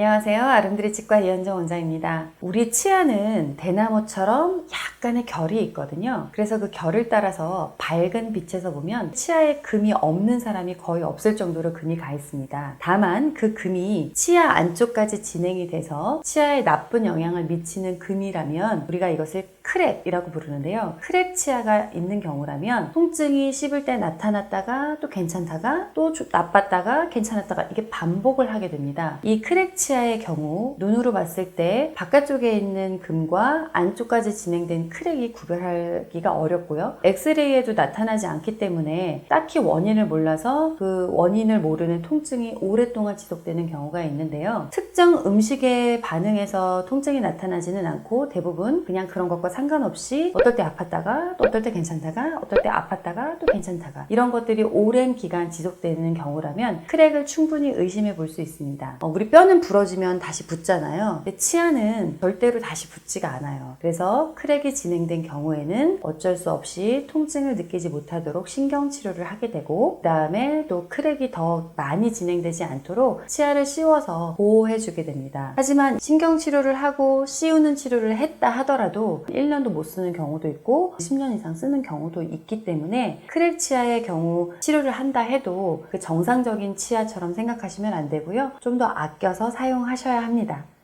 안녕하세요. 아름드리 치과 이현정 원장입니다. 우리 치아는 대나무처럼 약간의 결이 있거든요. 그래서 그 결을 따라서 밝은 빛에서 보면 치아에 금이 없는 사람이 거의 없을 정도로 금이 가 있습니다. 다만 그 금이 치아 안쪽까지 진행이 돼서 치아에 나쁜 영향을 미치는 금이라면 우리가 이것을 크랙이라고 부르는데요. 크랙 치아가 있는 경우라면 통증이 씹을 때 나타났다가 또 괜찮다가 또 조- 나빴다가 괜찮았다가 이게 반복을 하게 됩니다. 이 크랙 치아 의 경우 눈으로 봤을 때 바깥쪽에 있는 금과 안쪽까지 진행된 크랙이 구별하기가 어렵고요. 엑스레이에도 나타나지 않기 때문에 딱히 원인을 몰라서 그 원인을 모르는 통증이 오랫동안 지속되는 경우가 있는데요. 특정 음식에 반응해서 통증이 나타나지는 않고 대부분 그냥 그런 것과 상관없이 어떨 때 아팠다가 또 어떨 때 괜찮다가 어떨 때 아팠다가 또 괜찮다가 이런 것들이 오랜 기간 지속되는 경우라면 크랙을 충분히 의심해 볼 수 있습니다. 어, 우리 뼈는 부러지면 다시 붙잖아요. 치아는 절대로 다시 붙지가 않아요. 그래서 크랙이 진행된 경우에는 어쩔 수 없이 통증을 느끼지 못하도록 신경 치료를 하게 되고 그 다음에 또 크랙이 더 많이 진행되지 않도록 치아를 씌워서 보호해 주게 됩니다. 하지만 신경 치료를 하고 씌우는 치료를 했다 하더라도 1년도 못 쓰는 경우도 있고 10년 이상 쓰는 경우도 있기 때문에 크랙 치아의 경우 치료를 한다 해도 그 정상적인 치아처럼 생각하시면 안 되고요. 좀 더 아껴서 사용하셔야 합니다.